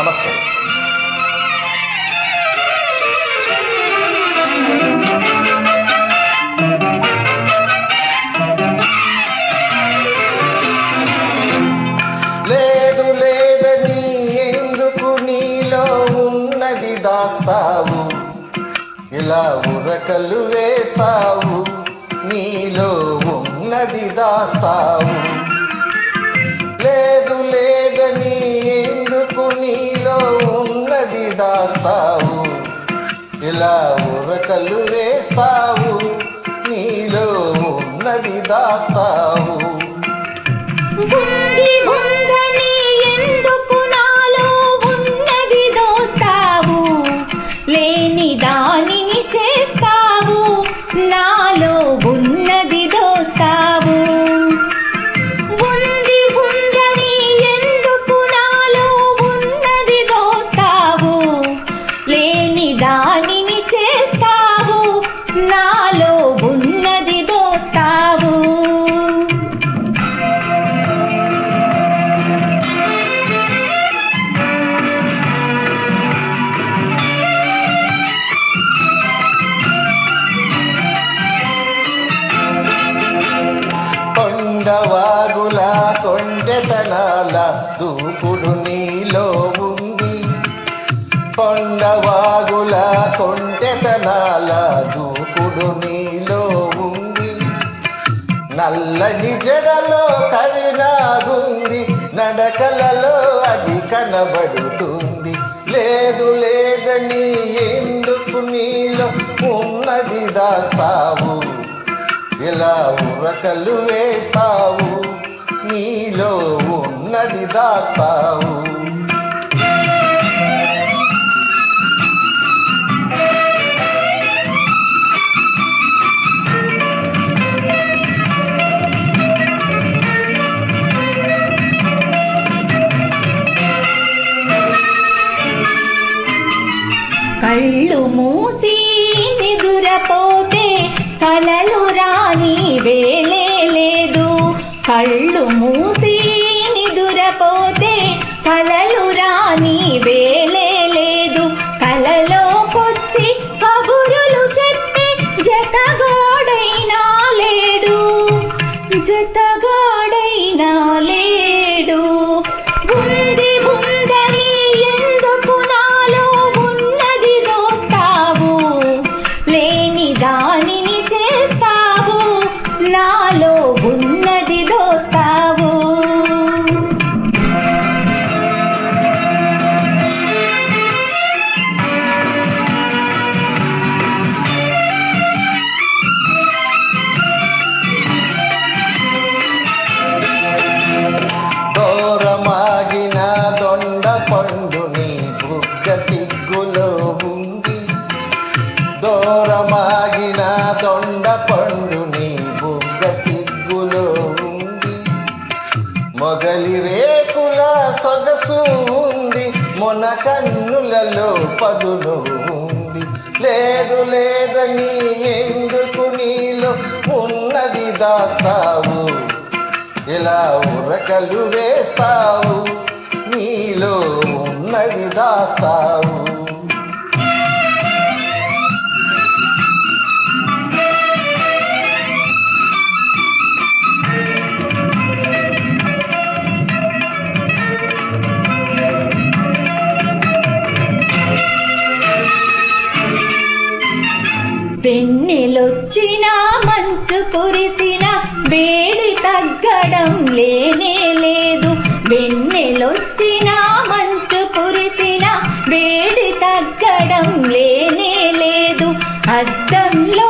నమస్తే. లేదు లేదని ఎందుకు నీలో ఉన్నది దాస్తావు? ఇలా ఉరకలు వేస్తావు నీలో ఉన్నది దాస్తావు. దాస్తావు. ఇలా ఉరకలు వేస్తావు. నీలో ఉన్నది దాస్తావు. కొండవాగుల కొండెతనాల దూకుడు నీలో ఉంది. కొండవాగుల కొండెతనాల దూకుడు నీలో ఉంది. నల్లని జడలో కవినాగుంది నడకలలో అది కనబడుతుంది. లేదు లేదని ఎందుకు నీలో ఉన్నది దాస్తావు? ఎలా ఉరకలు వేస్తావు? నీలో ఉన్నది దాస్తావు. కళ్ళు మూసి కళ్ళు మూసి నిదురపోతే కలలు రాని వేలే లేదు. కలలోకొచ్చి కబురులు చెప్పి జతగాడైనా లేడు. జతగాడైనా లేడు. ఉంది ఉందని ఎందుకు నాలో ఉన్నది దోస్తావు? లేని దానిని చేస్తావు. నాలో ఉంది చేతి దోస్తావు. సిగ్గులో ఉంది. దూరమాగిన దొండ పండు మన కన్నులలో పదును ఉంది. లేదు లేదని ఎందుకు నీలో ఉన్నది దాస్తావు? ఇలా ఉరకలు వేస్తావు. నీలో ఉన్నది దాస్తావు. వెన్నెలొచ్చిన మంచు కురిసిన వేడి తగ్గడం లేనే లేదు. వెన్నెలొచ్చిన మంచు కురిసిన వేడి తగ్గడం లేనే లేదు. అద్దంలో